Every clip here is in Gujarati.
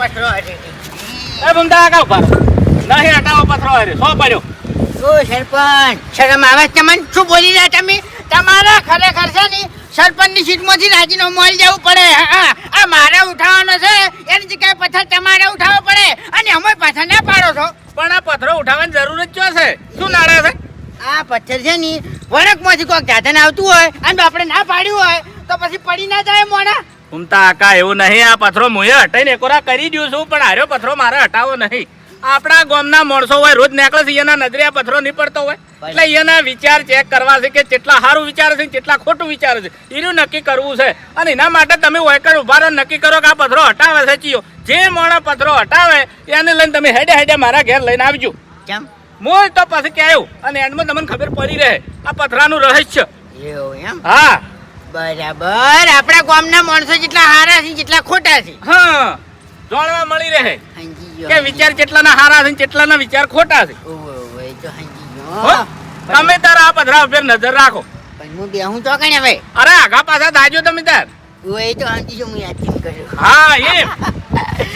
પથરો હશે એ કાકા ઊભા રહો. નહીં હટાવો પથરો હારે સો પડ્યો ઓ સરપંચ શરમ આવે તમને? શું બોલી રહ્યા તમે? તમારા ખરેખર છે ને સરપંચની સીટમાંથી રાજીનામું મળી જવું પડે. હા, આ મારે ઉઠાવવાનો છે. એની જગ્યાએ પથ્થર તમારે ઉઠાવવો પડે. અને અમે પથ્થર ના પાડો છો. પણ આ પથરો ઉઠાવવાની જરૂર જ છે? શું નાડા છે? આ પથ્થર છે ને વળકમાંથી કોઈક સાધન આવતું હોય અને આપણે ના પાડ્યું હોય તો પછી પડી ના જાય મોડા. ઉમતા આકા એવું નહીં આ પથરો મુએ હટાઈને એકોરા કરી દઉં છું પણ આર્યો પથરો મારે હટાવો નહીં. આપણા ગામના માણસો હોય રોજ નીકળે છે એના નજરે આ પથરો નહીં પડતો હોય. એટલે એના વિચાર ચેક કરવા છે કે કેટલા સારું વિચારે છે કેટલા ખોટું વિચારે છે એનું નક્કી કરવું છે. અને એના માટે તમે વૈકણ ઊભા રહો નક્કી કરો કે આ પથરો હટાવે છે ચિયો. જે માણસ પથરો હટાવે એને લઈને તમે હેડે હેડે મારા ઘેર લઈને આવજો. કેમ? હું તો પછી કહ્યું અને એન્ડમાં તમને ખબર પડી રહે આ પથરાનું રહસ્ય. હા. બરાબર. આપણા ગામના માણસો જેટલા હારા છે જેટલા ખોટા છે. હા જોડવા મળી રહે. કે વિચાર કેટલાના હારા છે ને કેટલાના વિચાર ખોટા છે. તમે તારા આ પધરા ઉપર નજર રાખો. હું બેહું તો કઈ હવે અરે આગા પાછા દાજો તમે તાર. ઓય તો સમજી હું યાદ કર્યું હા એ.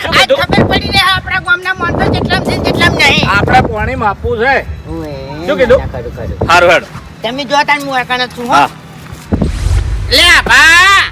શું ખબર પડી રહે આપણા ગામના માણસો જેટલા છે ને જેટલામ નહીં. આપણે પાણી માપવું છે. શું કીધું? સારું. હેડ તમે જોતા હું એકણ જ છું હા. લે બા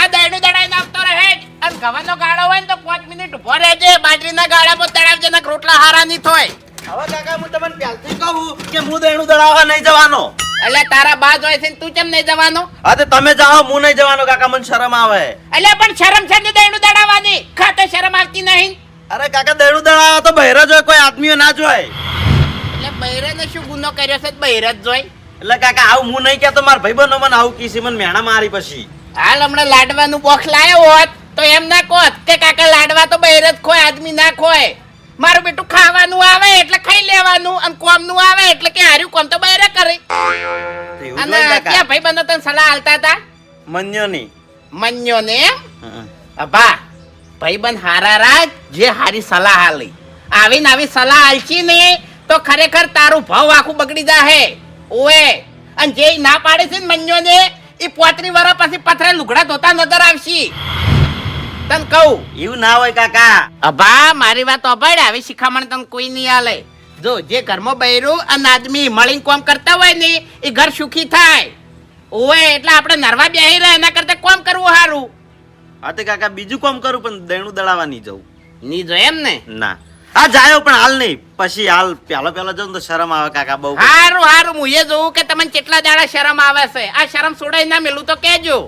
આ દૈડું દડાઈ આવતો રહે જ. અને ગવાનો ગાળો હોય ને તો પાંચ મિનિટ ઊભો રહેજે. બાજરીના ગાળામાં તળાવજે ને રોટલા હારા નહીં થોય. હવે કાકા હું તમને પહેલથી કહું કે હું દેણું દળાવવા નહીં જવાનો. એટલે તારા બા જોઈ છે ને તું કેમ નહીં જવાનો? હા તે તમે જાઓ હું નહીં જવાનો કાકા મને શરમ આવે. એટલે પણ શરમ છે ને દૈડું દડાવવાની? ખાતે શરમ આવતી નહીં. અરે કાકા દેડું દળાવવા તો બહેરો જોય કોઈ આદમીઓ ના જોય એટલે બૈરાને શું ગુનો કર્યો છે? બૈર જ જોઈ એટલે કાકા આવું હું નહીં કહેતો મારા ભાઈબંધો મને આવું કીસી મને મેણા મારી પછી. હાલ હમણાં લાડવાનું બોક્સ લાયો હોત તો એમ ના કોત કે કાકા લાડવા તો બહેર જ ખોય આદમી ના ખોય. મારું બેટું ખાવાનું આવે એટલે ખાઈ લેવાનું અને કોમનું આવે એટલે કે હાર્યું કોમ તો બહેર કરે. અને ક્યાં ભાઈ બંધો તને સલાહ આલતા હતા? મન્યો નહીં. મન્યો ને. અભા ભાઈબંધ હારા રાજ જે હારી સલાહ આલી આવીને આવી સલાહ આલશી ને તો ખરેખર તારું ભાવ આખું બગડી જાહે. ઓએ અને જે ના પાડે છે ને મન્યો ને એ પોતરી વરા પછી પથરે લુગડા ધોતા નજર આવશી. તને કહું એવું ના હોય કાકા. અભા મારી વાત અભાડ આવી શિખામણ તને કોઈ નહીં આલે જો જે ઘરમાં બૈરું અને આદમી મળીને કોમ કરતા હોય ને એ ઘર સુખી થાય. ઓએ એટલે આપણે નરવા બેહી રહે એના કરતા કોમ કરવું સારું હા તે કાકા બીજું કોમ કરું પણ દેણું દળાવવા નહીં જવું. નહીં જો એમ ને? ના. હા જાયો પણ હાલ નહીં. પછી હાલ પેલો પેલો જાઉં તો શરમ આવે કાકા બહુ હારું હારું હું એ જોઉં કે તમને કેટલા દાડા શરમ આવે છે. આ શરમ છોડાઈ ના મેલું તો કેજો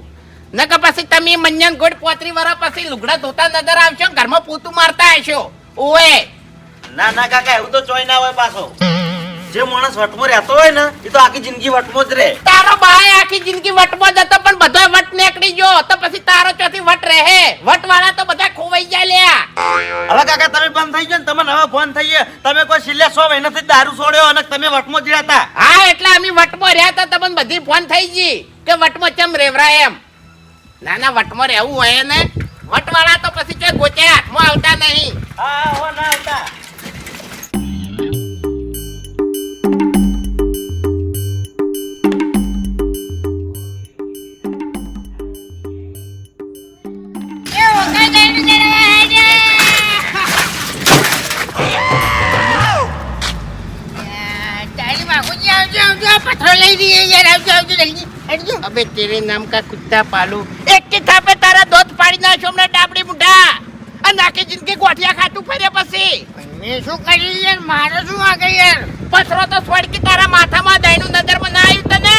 નકર પછી તમે મંજન ગોટ પોત્રી વરા પછી લુગડા ધોતા નજર આવશો ઘરમાં પૂતું મારતા હશો. ઓએ. ના ના કાકા એવું તો ચોઈ ના હોય પાછો. જે માણસ વટમાં રહેતો હોય ને એ તો આખી જિંદગી વટમાં જ રહે. તારો ભાઈ આખી જિંદગી વટમાં જતો પણ બધો વટ નીકળી ગયો. તો પછી તારો ચોથી વટ રહે? વટ વાળા તો બધા ખોવાઈ જાય લ્યા. હવે કાકા તમે બંધ થઈ ગયો ને તમને હવે ફોન થઈ ગયો. તમે કોઈ છેલ્લા સો મહિનાથી દારૂ છોડ્યો અને તમે વટમાં જ રહેતા હા એટલે અમે વટમાં રહ્યા હતા તમને બધી ફોન થઈ ગઈ કે વટમાં ચમ રેવરા એમ? ના ના વટમાં રહેવું હોય ને. વટવાળા તો પછી ચોય ગોચે હાથમાં આવતા નહીં. હા હો ના આવતા. અબે તેરે નામ કા કુત્તા પાલુ. એક કે થાપે તારા દોત પાડી નાખો હમણાં ડાબડી મુઢા. અને આખી જિંદગી ગોઠિયા ખાતું ફરે પછી. મેં શું કરી યાર? મારે શું આગળ યાર? પથરો તો છોડ કે તારા માથામાં દહીંનું નજરમાં ના આવ્યું તને?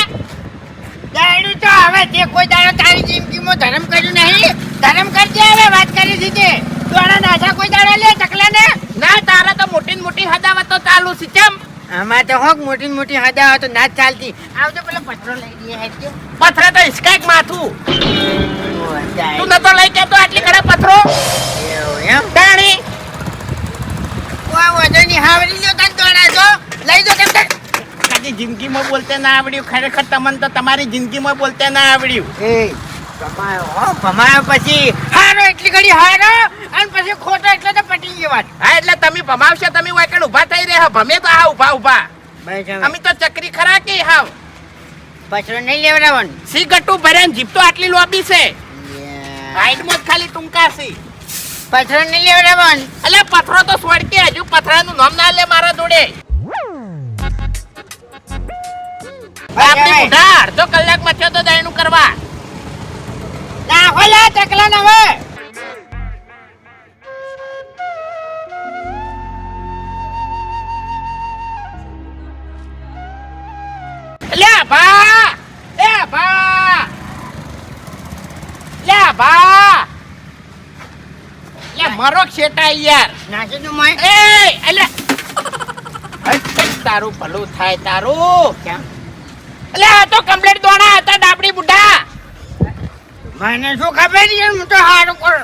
દાડું તો હવે તે કોઈ દાડો તારી જિંદગીમાં ધર્મ કર્યું નહીં. ધર્મ કરજે હવે વાત કરી છે તે આના નાસા કોઈ દાડો લે ચકલા ને ના તારા તો મોટી મોટી હદાવતો ચાલુ છે ચમ? આમાં તો હોક મોટી મોટી હદા તો ના ચાલતી. આવજો પેલો પથરો લઈ દઈએ હેડજો પથરો તો હિસકાક માથું? તું નતો લઈ કેતો આટલી ખરા પથરો? એમ? દાણી કોઈ વજની હાવરી લ્યો તને દોડા જો લઈ જો કેમ કદી જિંદગીમાં બોલતે ના આવડ્યું. ખરેખર તમને તો તમારી જિંદગીમાં બોલતે ના આવડ્યું. એ ભમાયો. હો પછી હારો એટલી ઘડી હારો અને પછી ખોટો એટલે તો પટી વાત. હા એટલે તમે ભમાવશો તમે વાકડ ઊભા થઈ રહ્યા ભમે તો હા ઊભા ઊભા. અમે તો ચકરી ખરા કે હાવ? પથરો નહીં લેવડાવવાનો. સી ગટ્ટુ ભરે ને જીપ તો આટલી લોબી છે? હાઈટમાં જ ખાલી ટૂંકા છે. પથરો નહીં લેવડાવવાનું. અલ્યા પથરો તો છોડ કે હજુ પથરાનું નામ ના લે મારા જોડે. આપણી બુઢા અડધો કલાકમાં થયો તો દયનું કરવા. ખેટા હવે મરો છેટા યાર. નાખી દઉં મોય. એ અલ્યા તારું ભલું થાય તારું. કેમ? એટલે આ તો કમ્પ્લેટ દોણા હતા ડાબડી બુઢા. મને શું ખબર છે? હું તો હારું કર.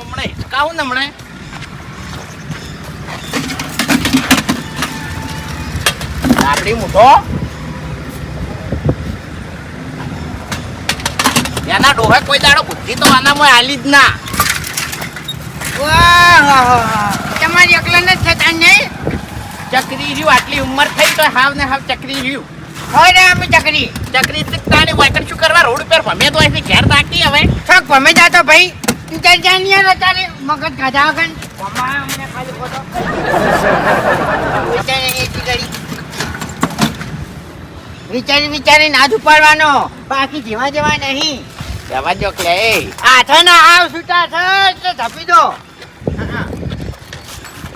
હમણાં કાઉ ને હમણાં. ડાબડી મૂકો એના ડોહે કોઈ દાડો બુદ્ધિ તો આનામાં આલી જ ના. તમારી એકલા ને થતા નહીં? ચકરી રહ્યું આટલી ઉંમર થઈ તો હાવ ને હાવ ચકરી રહ્યું. હોય અમે ચકરી. ચકરી શીખતાની વાટણ શું કરવા? રોડ ઉપર ભમે તો અહીંથી ઘેર તાકી હવે. છોક ભમે જાતો ભાઈ. તું ચાલ જાન યાર અત્યારે મગજ ખાધા વગર. ભમા અમને ખાલી ખોટો. વિચારે વિચારી ના ઉપાડવાનો. બાકી જેવા જેવા નહીં. જવા જો કે આ થો ના આવ છૂટા એટલે ધપી દો.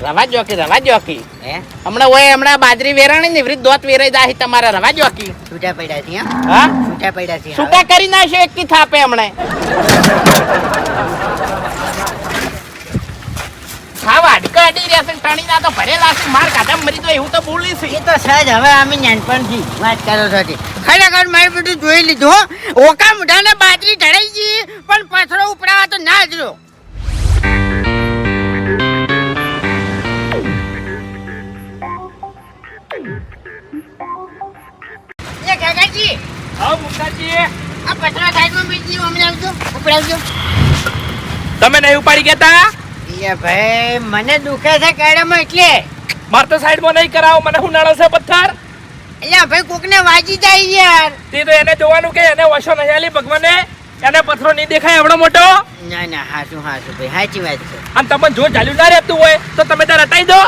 રવા જોકી રવા જોકી. હે? હમણાં ઓય હમણાં બાજરી વેરાણી ને વૃદ્ધ દોત વેરાઈ જાય તમારા રવા જોકી. છૂટા પડ્યા છે હા? છૂટા પડ્યા છે છૂટા કરી નાખ્યો એક કી થાપે હમણે. ખાવા અડકા અડી રહ્યા છે ટણી ના તો ભરેલા છે માર કાઢા મરી તો એવું તો બોલી છે. એ તો સહજ હવે અમે નાનપણથી વાત કરો છો. ખરેખર મારે બધું જોઈ લીધું. ઓકા મુઢાને બાજરી ઢળાઈ ગઈ પણ પથરો ઉપડાવા તો ના જ રહ્યો. કાકાજી, હા મુકાજી આ પથરા સાઈડમાં દો, અમને આવજો, ઉપડાવજો. તમે નહીં ઉપાડી કેતા એ ભાઈ મને દુખે છે કેળામાં એટલે. માર તો સાઈડમાં નહીં કરાવો મને હું નાળો છે પથ્થર. એટલે ભાઈ કોકને વાજી જાય યાર. તે તો એને જોવાનું કે એને વશો નહીં આલી ભગવાને. એને પથ્થરો નહીં દેખાય એવડો મોટો. ના ના હાસું હાસું ભાઈ સાચી વાત છે. અને તમને જો ચાલ્યું ના રહેતું હોય તો તમે ત્યાં રતાઈ દો.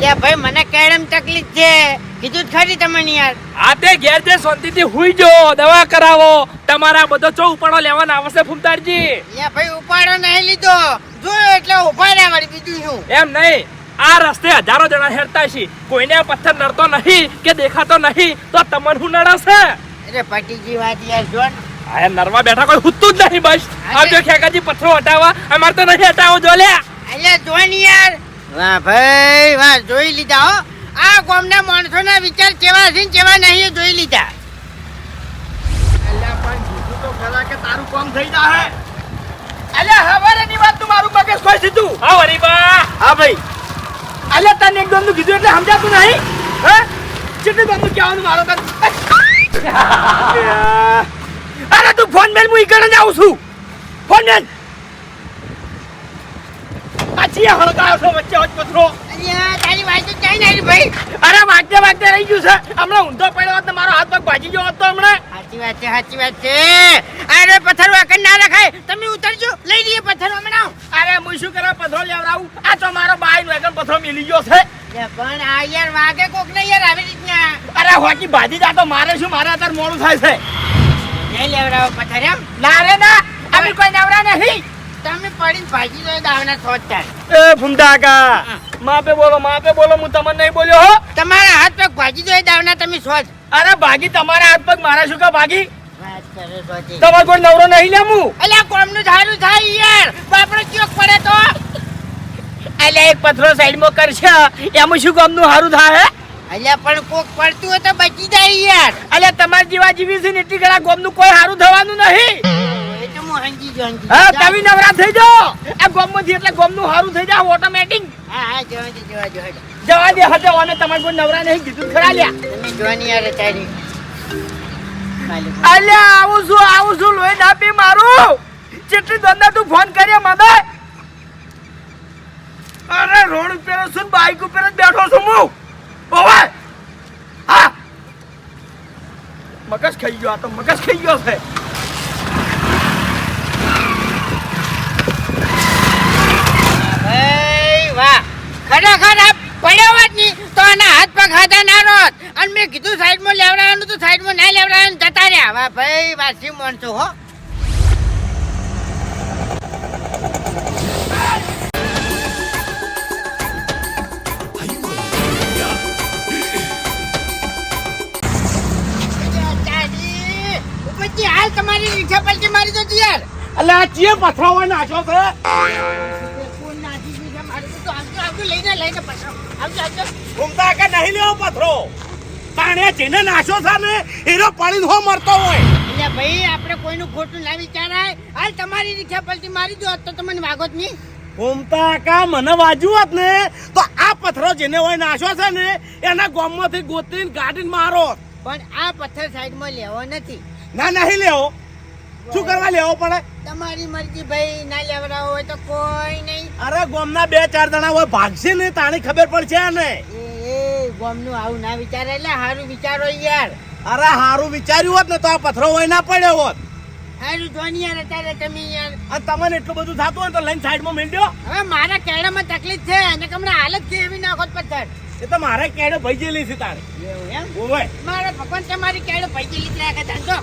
એ ભાઈ મને કેળમ તકલીફ છે. કીધું ખરી તમને યાર. આ તે ઘેર જે શાંતિથી હુઈ જો દવા કરાવો. તમારા બધો ચો ઉપાડો લેવાના આવશે ફૂમતારજી. યા ભાઈ ઉપાડો નહીં લીધો. જોયો એટલે ઊભા રહ્યા વળી બીજું શું? એમ નહીં. આ રસ્તે હજારો જણા હેરતા છે. કોઈને પથ્થર નડતો નહીં કે દેખાતો નહીં તો તમને હું નડશે? અરે પટીજી વાત યાર જો ને. આ નરવા બેઠા કોઈ હુતું જ નહીં બસ. આવજો ખેકાજી પથ્થરો હટાવવા અમાર તો નહીં હટાવો જો લે અલ્યા જો યાર. વાહ ભાઈ વાહ જોઈ લીધા હો. આ ગામના માણસોના વિચાર કેવા છે ને કેવા નહીં એ જોઈ લીધા. તારું કામ થઈ જાહે. અલ્યા હવારેની વાત તું મારું મગજ કોઈ સીધું હા વરી બા. હા ભાઈ. અલ્યા તને એકદમ દોમનું કીધું એટલે સમજાતું નહીં? હે? દોમનું કહેવાનું મારો તને? અરે તું ફોન મેલ હું ઈકડે જ આવું છું. Phone mail. પાછી હળગાયો છો વચ્ચે વચ્ચે પથરો અરે વાગતે વાગતે રહી ગયું છે. હમણાં ઊંધો પડ્યો હોત મારો હાથ પગ ભાજી ગયો હતો હમણાં. સાચી વાત છે સાચી વાત છે. અરે પથ્થર વાકણ ના રખાય. તમે ઉતરજો. લઈ લઈએ પથ્થર હમણાં. અરે હું શું કરવા પથરો લેવડાવું. આ તો મારો બાઈ નો એકમ પથરો મિલી ગયો છે. પણ આ યાર વાગે કોક ને યાર આવી રીતના. અરે હોકી ભાજી જા તો મારે શું? મારે અત્યારે મોડું થાય છે. નહીં લેવડાવો પથ્થર એમ. ના રે ના. આવી કોઈ નવરા નહીં. તમે પડીને દાવના થાય. એ ફૂમતા માપે બોલો માપે બોલો હું તમને નહીં બોલ્યો હો. તમારા હાથ પગ ભાજી દો દાવના તમે સોચ અરે ભાગી તમારા હાથ પગ મારા શું કા ભાગી? વાત કરે સોચી તમારે કોઈ નવરો નહીં લેવું અલ્યા કોમનું ધારું થાય યાર. બાપડો ચોક પડે તો. એટલે એક પથરો સાઈડમાં કરશે. એમાં શું કામનું સારું થાય અલ્યા પણ કોક પડતું હોય તો બચી જાય યાર. અલ્યા તમારી જીવા જીવી છે ને એટલી ઘણા ગોમનું કોઈ સારું થવાનું નહીં. હું તમે નવરા થઈ જાઓ? આ ગોમમાંથી એટલે ગોમનું સારું થઈ જાવ ઓટોમેટિક હા હા જોવા દે જોવા દે. જવા દે હજે અને તમારે કોઈ નવરા નહીં કીધું ખરા લ્યા. તમે જોવાની યાર તારી. અલ્યા આવું છું આવું છું લોહી ના પી મારું? જેટલી દંદા તું ફોન કર્યા મને અરે રોડ ઉપર છું બાઈક ઉપર જ બેઠો છું હું. ઓવે! હા. મગજ ખાઈ ગયો આ તો મગજ ખાઈ ગયો છે. ખરેખર આ પડ્યો જ નહીં તો આના હાથ પગ ખાધા ના રોત અને મેં કીધું સાઈડમાં લેવડાવવાનું તો સાઈડમાં ના લેવડાવવાનું, જતા રહ્યા. વાહ ભાઈ, વાસી માણસો હો. હાલ તમારી રિક્ષા પલટી મારી જી યાર એટલે આ ચીએ પથરો નાખ્યો છે લઈને લઈને પથરો આવજો આવજો. ઘૂમતા કે નહીં લેવો પથરો. તાણે જેને નાશો છે ને એનો પડીને હો મરતો હોય. એટલે ભાઈ આપણે કોઈનું ખોટું ના વિચારાય. હાલ તમારી રીક્ષા પલટી મારી દો તો તમને વાગો જ નહીં. ઘૂમતા કા મને વાજુ હોત ને તો આ પથરો જેને હોય નાશો છે ને એના ગોમમાંથી ગોતીને ગાડીને મારો. પણ આ પથ્થર સાઈડમાં લેવો નથી. ના નહીં લેવો. શું કરવા લેવો પડે? તમારી મરજી ભાઈ ના લેવડાવો હોય તો કોઈ નહીં. અરે ગોમના બે ચાર જણા હોય ભાગશે ને તાણી ખબર પડશે ને એ ગોમનું આવું ના વિચારે એટલે સારું વિચારો યાર. અરે હારું વિચાર્યું હોત ને તો આ પથરો હોય ના પડ્યો હોત. સારું જો યાર અત્યારે તમે યાર. આ તમને એટલું બધું થતું હોય તો લઈને સાઈડમાં મેળ્યો હવે મારા કેળામાં તકલીફ છે અને તમને હાલત છે એવી નાખો પથ્થર. એ તો મારે કેડો ભાઈ જેલી છે તારે. ઓય મારા ભગવાન તમારી કેળો પૈકી લીધી રાખે ધંધો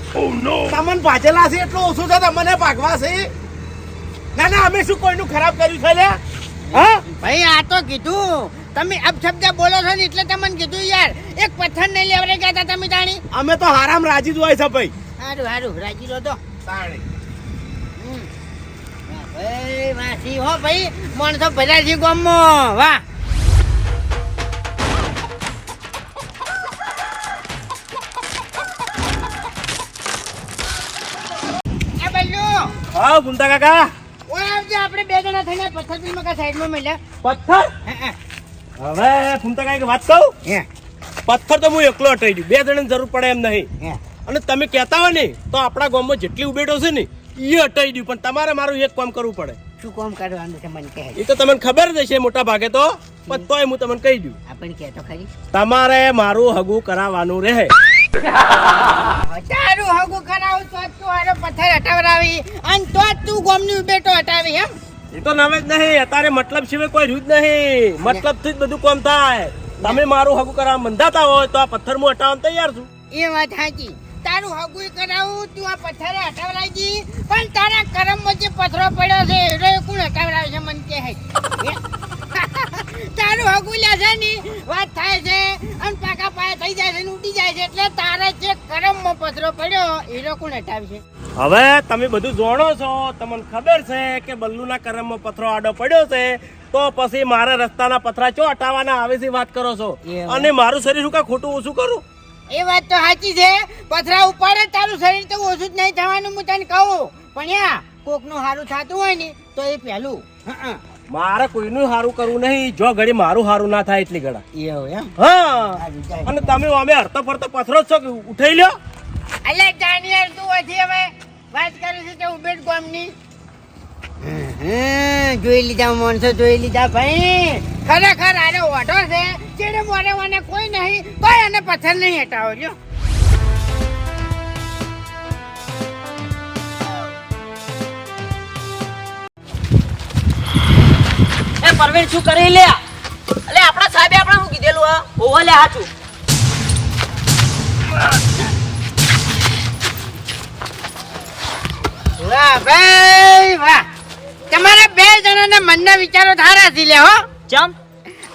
તમને ભાજેલા છે એટલું ઓછું છે તમને ભાગવા છે. ના ના અમે શું કોઈનું ખરાબ કર્યું છે લ્યા? હા? ભાઈ આ તો કીધું. તમે અપશબ્દ બોલો છો ને એટલે તમને કીધું યાર. એક પથ્થર નહીં લેવડે ગયા હતા તમે જાણી અમે તો હારામ રાજી જ હોય છે ભાઈ. સારું હારું રાજી રહો તો. તાણે. ભાઈ વાસી. હો ભાઈ માણસો બધા છે ગામમાં. વાહ. હા ગુંતા કાકા. ઓય આવજે આપણે બે જણા થઈને પથ્થર બિલમાં કા સાઈડમાં મળ્યા. પથ્થર. હવે ફૂમતા કાકા વાત કહું? હે. પથ્થર તો હું એકલો હટાઈ દઉં બે જણાની જરૂર પડે એમ નહીં. અને તમે કહેતા હોય ને તો આપણા ગામમાં જેટલી ઉભેટો છે ને એ હટાઈ દઉં પણ તમારે મારું એક કામ કરવું પડે. શું કામ કરવાનું છે મને કહે એ તો તમને ખબર જ છે મોટા ભાગે તો. પણ તોય હું તમને કહી દઉં. આપણને કહેતો ખરી. તમારે મારું હગું કરાવવાનું રહે. તારું હગુ કરાવું તો તું હારો પથ્થર હટાવરાવી અને તો તું ગોમની બેટો હટાવી એમ? એ તો નવે જ નહીં. અત્યારે મતલબ સિવાય કોઈ રૂજ નહીં. મતલબથી જ બધું કામ થાય. તમે મારું હગુ કરાવવા બંધાતા હોય તો આ પથ્થર હું હટાવવા તૈયાર છું. એ વાત સાચી. તારું હગું કરાવું તું આ પથ્થરે હટાવડાવી દી પણ તારા કરમમાં જે પથ્થરો પડ્યો છે એ કોણ હટાવડાવે છે મને કહે હે? તારું હગુલ્યા છે ને વાત થાય છે. અને પાકા પાયા થઈ જાય છે ને ઉડી જાય છે. એટલે તારા જે કરમમાં પથરો પડ્યો એનો કોણ હટાવશે હવે તમે બધું જોણો છો. તમને ખબર છે કે બલ્લુના કરમમાં પથરો આડો પડ્યો છે. તો પછી મારા રસ્તાના પથરા ચો હટાવવાના આવે છે વાત કરો છો? અને મારું શરીર શું કાંઈ ખોટું ઓછું કરું? એ વાત તો સાચી છે. પથરા ઉપાડે તારું શરીર તો ઓછું જ નહીં થવાનું હું તને કહું. પણ યા કોકનું સારું થતું હોય ને તો એ પહેલું. હં, મારે કોઈનું સારું કરવું નહીં. જો ઘડી મારું સારું ના થાય એટલી ઘડા હં. એવું એમ? હા. અને તમે અમે હરતો ફરતો પથરો જ છો કે ઉઠાઈ લ્યો? અલે જાનિયાર તું હજી હવે વાત કરી છે કે ઉબેટ ગામની? જોઈ લીધા માણસો જોઈ લીધા ભાઈ. ખરેખર આને ઓઢો છે. ચેડે મોરે મને કોઈ નહીં તોય એને પથ્થર નહીં હટાવો જો પરવીન શું કરી લે? અલે આપણા સાહેબે આપણે શું કીધેલું હા? ઓહો લે હાચું. વાહ ભાઈ વાહ. તમારા બે જણાના મનના વિચારો છે લે હો. ચમ?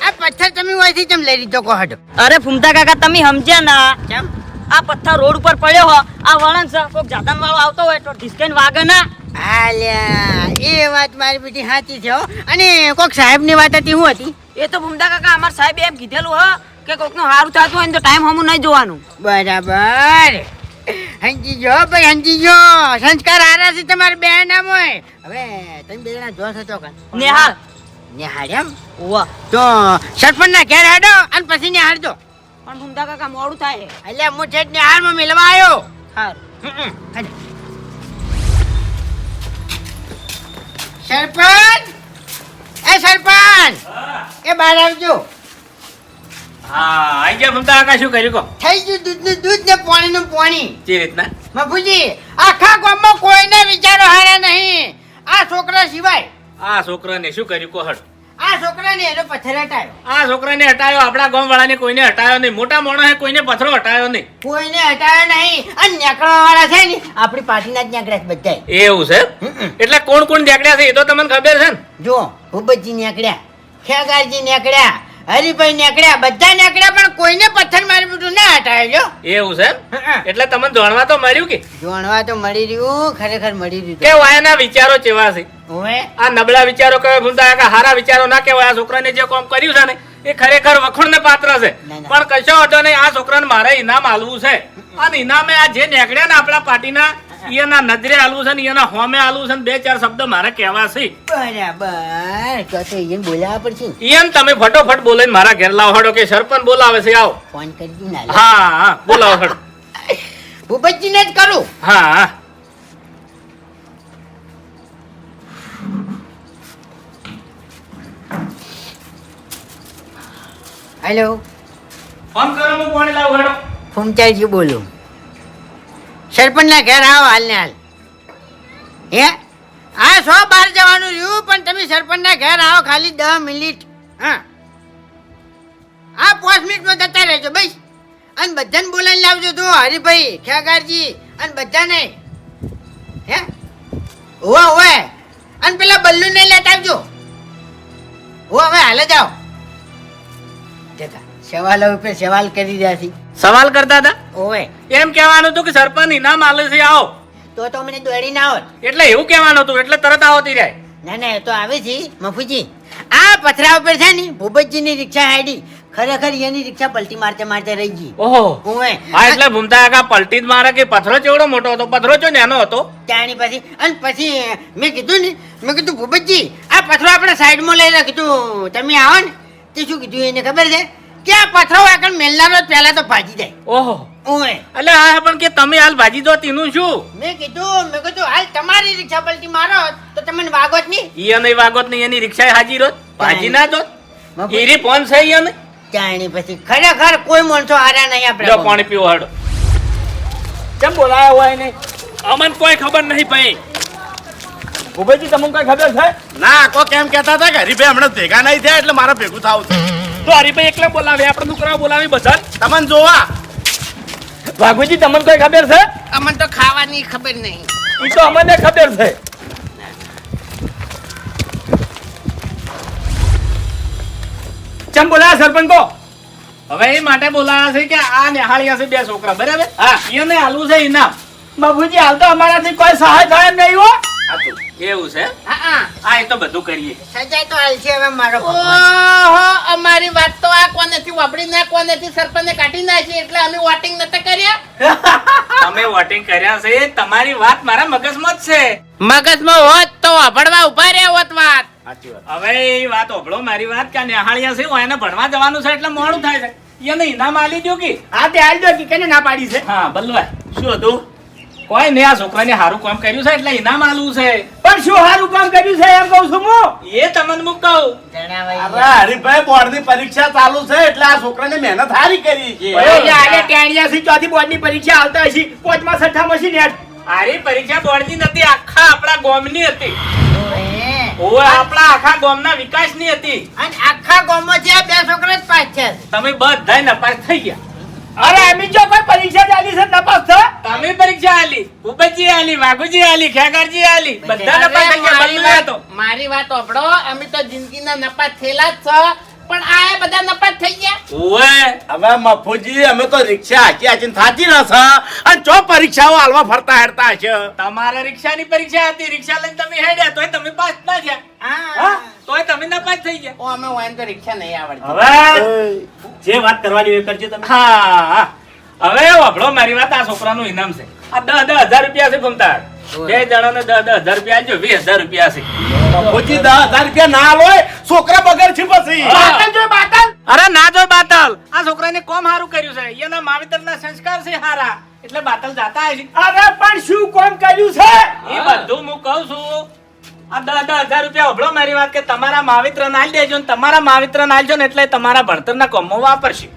આ પથ્થર તમે ઓયથી ચમ લઈ લીધો કહો હટો અરે ફૂમતા કાકા તમે સમજ્યા ના. ચમ? આ પથ્થર રોડ ઉપર પડ્યો હો. આ વળણ છે. કોક જાતન વાળો આવતો હોય તો ડિસ્કેન વાગે ના. આલ્યા એ વાત મારી બધી સાચી છે હો. અને કોક સાહેબની વાત હતી શું હતી? એ તો મુમદા કાકા અમાર સાહેબ એમ કીધેલું હ કે કોકનું સારું થતું હોય ને તો ટાઈમ હમું નહીં જોવાનું. બરાબર. હંજી જો ભાઈ હંજી જો સંસ્કાર હારા છે તમારે બે નામ હોય હવે તમે બે જણા જોશો તો નેહાળ. નિહાળ એમ? ઓવા તો સરપંચ ના ઘેર હાડો અને પછી નિહાળજો. પણ મુમદા કાકા મોડું થાય. એટલે હું છેટ નિહાળમાં મિલવા આવ્યો. હમ, હાલો. સરપંચ! એ સરપંચ! એ બહાર આવજો. હા આઈ ગયા મમતા કાકા શું કર્યું કો થઈ ગયું દૂધનું દૂધ ને પાણીનું પાણી. જે રીતના? બાપુજી આખા ગામમાં કોઈને વિચારો હારા નહીં. આ છોકરા સિવાય. આ છોકરાને શું કર્યું કહો હડ આ છોકરા ને એનો પથ્થર હટાયો. આ છોકરાને હટાયો. આપણા ગામ વાળાને કોઈને હટાયો નહીં. મોટા માણસે કોઈને પથરો હટાયો નહીં. કોઈને હટાયો નહીં. અને નેકળવા વાળા છે ને આપણી પાર્ટીના જ નેકળ્યા છે બધા એવું છે? એટલે કોણ કોણ નેકડ્યા છે એ તો તમને ખબર છે ને? જો ભૂપતજી નેકળ્યા ખેગારજી નેકળ્યા હરિભાઈ નેકળ્યા બધા નેકળ્યા પણ કોઈને પથ્થર મારી બધું ના હટાયો એવું છે. એટલે તમને જાણવા તો મળ્યું કે? જાણવા તો મળી રહ્યું ખરેખર મળી રહ્યું. કે વાયના વિચારો ચેવા છે? આ નબળા વિચારો કહેવાય ભૂલતા કે હારા વિચારો ના કહેવાય. આ છોકરાને જે કામ કર્યું છે ને એ ખરેખર વખોડને પાત્ર છે. ના, ના. પણ કશો વાંધો નહીં આ છોકરાને મારે ઇનામ આલવું છે. અને ઇનામે આ જે નીકળ્યા ને આપણા પાર્ટીના એના નજરે આલવું છે ને એના હોમે આલવું છે ને બે ચાર શબ્દ મારે કહેવા છે. બરાબર. તો તો એને બોલાવવા પડશે એમ તમે ફટોફટ બોલાઈને મારા ઘેર લાવડો કે સરપંચ બોલાવે છે આવો. ફોન કરી ને. હા હા બોલાવો હડો ભૂપતજીને જ કરું. હા હા. હેલો ફોન કરો હું કોણ લાવ હડો. ફૂમચાઈજી બોલું. સરપંચના ઘેર આવો હાલ ને હાલ. હે? હા સો બહાર જવાનું રહ્યું પણ તમે સરપંચના ઘેર આવો ખાલી દસ મિનિટ. હા. હા પાંચ મિનિટમાં જતા રહેજો બસ. અને બધાને બોલાવીને લાવજો તો હરિભાઈ ખેગારજી અને બધાને. હે? હોવે હોવે. અને પેલા બલ્લુને લેતા આવજો. હો હવે હાલે જાઓ. સવાલો ઉપર સવાલ કરી રહ્યા છે સવાલ કરતા હતા? ઓવે. એમ કહેવાનું હતું કે સરપંચ ઇનામ આલે છે આવો. તો તો મને દોડીને આવત. એટલે એવું કહેવાનું હતું એટલે તરત આવતી જાય ના ના એ તો આવે છે મફુજી. આ પથરા ઉપર છે ને ભૂપતજીની રિક્ષા હાડી ખરેખર એની રિક્ષા પલટી મારતે મારતે રહી ગઈ. ઓહો. ઓવે. હા એટલે ભૂમતા કાકા પલટી જ મારે કે પથરો ચેવડો મોટો હતો? પથરો ચો નાનો હતો? ત્યાંની પછી અને પછી મેં કીધું ને મેં કીધું ભૂપતજી આ પથરો આપણે સાઈડમાં લઈ કીધું તમે આવો ને. તે શું કીધું એને ખબર છે? કે પથરો આગળ મેલનારો જ તો ભાજી જાય. ઓહો. ઓવે. એટલે હા પણ કે તમે હાલ ભાજી દો તેનું શું? મેં કીધું મેં કીધું હાલ તમારી રિક્ષા પલટી મારો તો તમને વાગો જ નહીં. ઈ નહીં વાગોત નહીં એની રિક્ષા હાજી રોત ભાજી ના દો. ઈરી ફોન છે ઈ પછી ખરેખર કોઈ માણસો હાર્યા નહીં આપણે પાણી પીવો હડો. કેમ બોલાયા હોય ને અમન કોઈ ખબર નહીં ભાઈ ઉભેજી તમને કઈ ખબર છે? ના કો કેમ કહેતા હતા કે હરીભાઈ હમણાં ભેગા નહીં થયા એટલે મારા ભેગું થવું છે. તો હરીભાઈ એકલા બોલાવે આપણે છોકરાઓ બોલાવી બધા. તમને જોવા. વાઘુજી તમને કોઈ ખબર છે? અમને તો ખાવાની ખબર નહીં. ઈ તો અમને ખબર છે. ચમ બોલાયા સરપંચ? કો હવે એ માટે બોલાવ્યા છે કે આ નિહાળિયા છે બે છોકરા બરાબર? હા. એને હાલવું છે ઇનામ બાબુજી હાલ તો અમારાથી કોઈ સહાય થાય નહીં નહીં હો એવું છે? હા હા. હા એ તો બધું કરીએ. સજાય તો હાલ છે હવે મારો ઓહો અમારી વાત તો આ કોનેથી વાપરી ના કોનેથી સરપંચને કાઢી નાખી એટલે અમે વોટિંગ નતા કર્યા? તમે વોટિંગ કર્યા છે તમારી વાત મારા મગજમાં જ છે. મગજમાં હોત તો વાપરવા ઊભા રહ્યા હોત વાત. હવે એ વાત ઓભળો મારી વાત કે નેહાળિયા છે એને ભણવા જવાનું છે એટલે મોડું થાય છે. એને ઇનામ આલી દો કે? હા તે આલી દો કે કેને ના પાડી છે? હા બલવાય શું હતું? કોઈ નહીં આ છોકરાને સારું કામ કર્યું છે એટલે ઇનામ આલું છે. પણ શું સારું કામ કર્યું છે એમ કહું છું હું? એ તમને મુક કહું. જણાવાય. બોર્ડની પરીક્ષા ચાલુ છે એટલે આ છોકરાને મહેનત હારી કરી છે. આજે ટેણિયા થી ચોથી બોર્ડની પરીક્ષા આવતા હશે. પાંચમા છઠ્ઠા મશીન યાર આરી પરીક્ષા બોર્ડની નથી આખા આપણા ગોમની હતી. ઓવે આપણા આખા ગામના વિકાસની હતી. અને આખા ગામમાંથી આ બે છોકરા જ પાસ છે તમે બધા નપાસ થઈ ગયા. અરે એમ જો કોઈ પરીક્ષા ચાલી છે તપાસ છે તમે પરીક્ષા આલી ભૂપતજી આલી વાઘુજી આલી ખેગારજી આલી બધા નપાસ થઈ ગયા મારી વાત તો. મારી વાત ઓભળો અમે તો જિંદગીના નપાસ થયેલા જ છે. પણ આ બધા નપાત થઈ ગયા. ઓએ હવે મફુજી અમે તો રિક્ષા હાકી હાકીને થાતી રહ્યા છે અને ચો પરીક્ષાઓ હાલવા ફરતા હેડતા છે તમારે રિક્ષાની પરીક્ષા હતી. રિક્ષા લઈને તમે હેડ્યા તોય તમે પાસ ના થયા. હા. તોય તમે નપાસ થઈ ગયા. ઓ અમે વાયન તો રિક્ષા નહીં આવડતી. હવે જે વાત કરવાની કરજો તમે. હા. હવે વાપરો મારી વાત આ છોકરાનું ઇનામ છે. આ દસ દસ હજાર રૂપિયા છે ભમતાર. બે જણાને દસ દસ હજાર રૂપિયા આલજો વીસ હજાર રૂપિયા છે. મફુજી દસ હજાર રૂપિયા ના હોય છોકરા બગર છે પછી. બાતલ જો બાતલ. અરે ના જો બાતલ. આ છોકરાને કોમ સારું કર્યું છે. એના માવિતરના સંસ્કાર છે હારા. એટલે બાતલ જાતા હશે અરે પણ શું કામ કર્યું છે? એ બધું હું કહું છું. આ દસ દસ હજાર રૂપિયા ઓભળો મારી વાત કે તમારા માવિત્ર નાલ દેજો ને તમારા માવિત્ર નાલજો ને એટલે તમારા ભણતરના કોમમાં વાપરશે.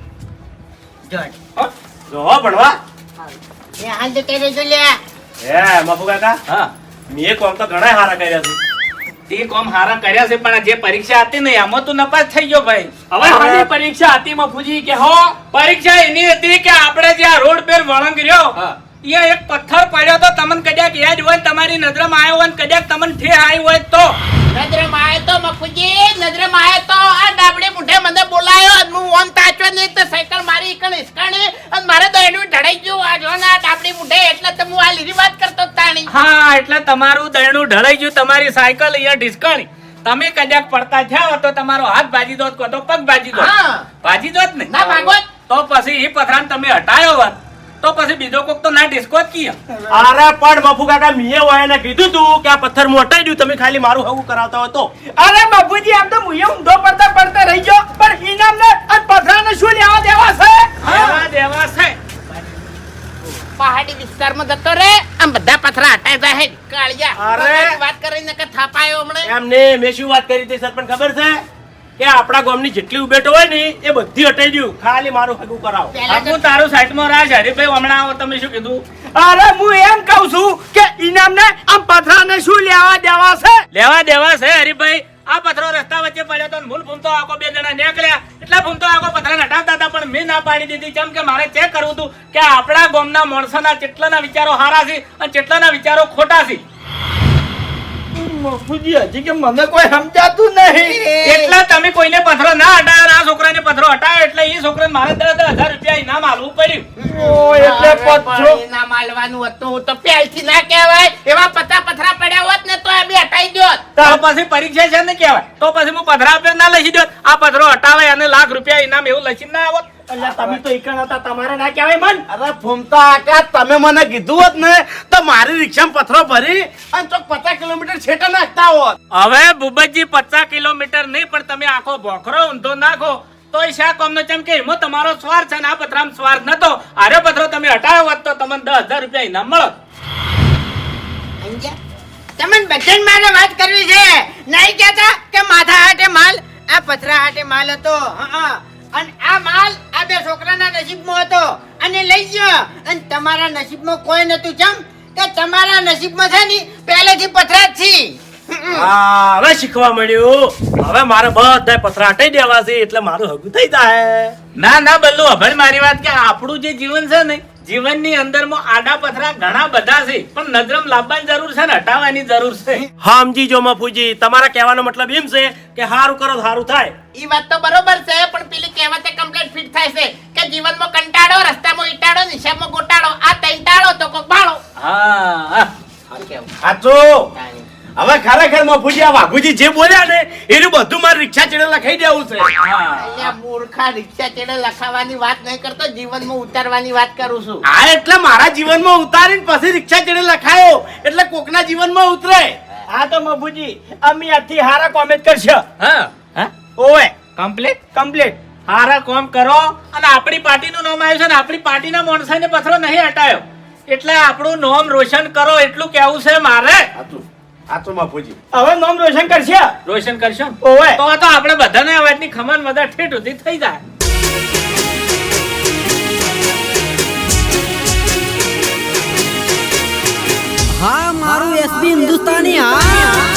જોડ. હો? જો ભણવા હાલ તો હે મફુ કાકા? હા. મેં કોમ તો ઘણા હારા કર્યા છે. તે કોમ હારા કર્યા છે પણ જે પરીક્ષા હતી ને આમાં તો નપાસ થઈ ગયો ભાઈ. હવે પરીક્ષા હતી મફુજી કે હો? પરીક્ષા એની હતી કે આપણે જે આ રોડ પર વળંગ રહ્યો એ એક પથ્થર પડ્યો તો તમને કદાચ યાદ હોય તમારી નજરમાં આવ્યો હોય કદાચ તમને ઠે આવ્યો હોય તો. નજરમાં આવ્યો તો મફુજી નજરમાં આવ્યો તો આ ડાબડી મુઠે મને બોલાયો અને હું ઓમ તાચો નહીં તો સાયકલ મારી ઈકણ ઈસકાણી અને મારે તો એનું ઢળાઈ ગયું. આ જો ના ડાબડી મુઠે એટલે તો હું આ લીધી વાત કરતો તાણી. હા એટલે તમારું દયણું ઢળાઈ ગયું તમારી સાયકલ અહીંયા ઢીસકાણી. તમે કદાચ પડતા થયા તો તમારો હાથ ભાજી દોત કો તો પગ ભાજી દો ભાજી દો ને? ના ભાગો. તો પછી એ પથરાન તમે હટાયો હોત. તો પછી બીજો કોક તો ના ડિસ્કો જ કીએ. અરે પણ બાપુ કાકા મીએ વાયને કીધું તું કે આ પથ્થર મોટાઈ દઉં તમે ખાલી મારું હવું કરાવતા હોય તો. અરે બાપુજી આમ તો મુયે ઊંધો પડતા પડતા રહી ગયો પણ ઇનામને અને પથરાને શું લેવા દેવા છે? લેવા દેવા છે. પહાડી વિસ્તારમાં જતો રે આમ બધા પથરા હટાઈ જાય કાળિયા. અરે. વાત કરીને કે થાપાયો હમણે. એમને મેં શું વાત કરી હતી સરપંચ ખબર છે? કે આપણા ગામની જેટલી ઉભેટો હોય ને એ બધી હટાઈ દઉં ખાલી મારું હગું કરાવો. આપું તારું સાઈડમાં રાજ હરીભાઈ હમણાં આવો તમે શું કીધું? અરે હું એમ કહું છું કે ઇનામને આમ પથરાને શું લેવા દેવા છે? લેવા દેવા છે હરીભાઈ આ પથરો રસ્તા વચ્ચે પડ્યો તો ભૂલ ભૂમતો આખો બે જણા નીકળ્યા. એટલે ભૂમતો આખો પથરા હટાવતા હતા પણ મેં ના પાડી દીધી. કેમ કે મારે ચેક કરવું હતું કે આપણા ગામના માણસોના કેટલાના વિચારો હારા છે અને કેટલાના વિચારો ખોટા છે. હજી કે મને કોઈ સમજાતું નહીં. એટલે તમે કોઈને પથરો ના હટાયો આ છોકરાને પથરો હટાયો એટલે એ છોકરાને મારે દસ દસ હજાર રૂપિયા ઇનામ આલવું પડ્યું. એટલે પથરો. હતું હું તો ના કહેવાય. એવા પતા પથરા પડ્યા હોત ને તો એ બી હટાઈ તો પછી પરીક્ષા છે ને કહેવાય. તો પછી હું પથરા આપ્યો ના લખી દો આ પથરો હટાવે અને લાખ રૂપિયા ઇનામ એવું લખી ના આવત. અલ્યા તમે તો ઈકણ હતા તમારે ના કહેવાય મન. અરે ફૂમતા આકા તમે મને કીધું હોત ને તો મારી રિક્ષામાં પથરો ભરી અને ચોક પચાસ કિલોમીટર છેટા નાખતા હોત. હવે ભૂપતજી પચાસ કિલોમીટર નહીં પણ તમે આખો ભોખરો ઊંધો નાખો. તો એ શા કોમનો ચમ કે એમાં તમારો સ્વાર છે ને આ પથરામાં સ્વાર નતો. આરે પથરો તમે હટાવ્યો હોત તો તમને દસ હજાર રૂપિયા ઇનામ મળો? તમને બધાને મારે વાત કરવી છે. નહીં કહેતા કે માથા હાટે માલ આ પથરા હાટે માલ હતો. હં, હં. અને આ માલ આ બે છોકરાના નસીબમાં હતો. અને લઈ ગયો. અને તમારા નસીબમાં કોઈ નતું ચમ કે તમારા નસીબમાં છે ને પહેલેથી પથરાટ છી. હવે શીખવા મળ્યું. હવે મારે બધા પથરા હટાઈ દેવા છે એટલે મારું હગું થઈ જાય. ના ના બલ્લુ હવે મારી વાત કે આપણું જે જીવન છે ને જીવનની અંદરમાં આડા પથરા ઘણા બધા છે પણ નજરમ લાવવાની જરૂર છે ને હટાવવાની જરૂર છે. હામજી જો મફુજી તમારા કહેવાનો મતલબ એમ છે કે સારું કરો હારું સારું થાય. ઈ વાત તો બરોબર છે પણ પેલી કહેવતે કમ્પ્લીટ ફિટ થાય છે કે જીવનમાં કંટાળો રસ્તામાં ઈટાળો નિશામાં ગોટાળો આ તૈટાળો તો કોક બાળો. હા હા. સાચું. હવે ખરેખર મફુજી આ વાઘુજી જે બોલ્યા ને એનું બધું મારે રિક્ષા ચડે લખાઈ દેવું છે. હા અલ્યા મૂર્ખા રિક્ષા ચડે લખાવાની વાત નહીં કરતો જીવનમાં ઉતારવાની વાત કરું છું. હા એટલે મારા જીવનમાં ઉતારીને પછી રિક્ષા ચડે લખાયો એટલે કોકના જીવનમાં ઉતરે. હા તો મભુજી અમે આથી હારા કોમેન્ટ કરશે. હા. હા? ઓવે. કમ્પ્લીટ કમ્પ્લીટ હારા કોમ કરો. અને આપણી પાર્ટીનું નામ આવ્યું છે ને આપણી પાર્ટીના માણસાને પથરો નહીં હટાયો. એટલે આપણું નામ રોશન કરો એટલું કેવું છે મારે. સાચું સાચું પૂજી હવે નામ રોશન કરશે રોશન કરશો ઓવે. તો આ તો આપણે બધાને આ વાતની ખમણ બધા ઠેઠ સુધી થઈ જાય. હા મારું એસબી હિન્દુસ્તાની હા.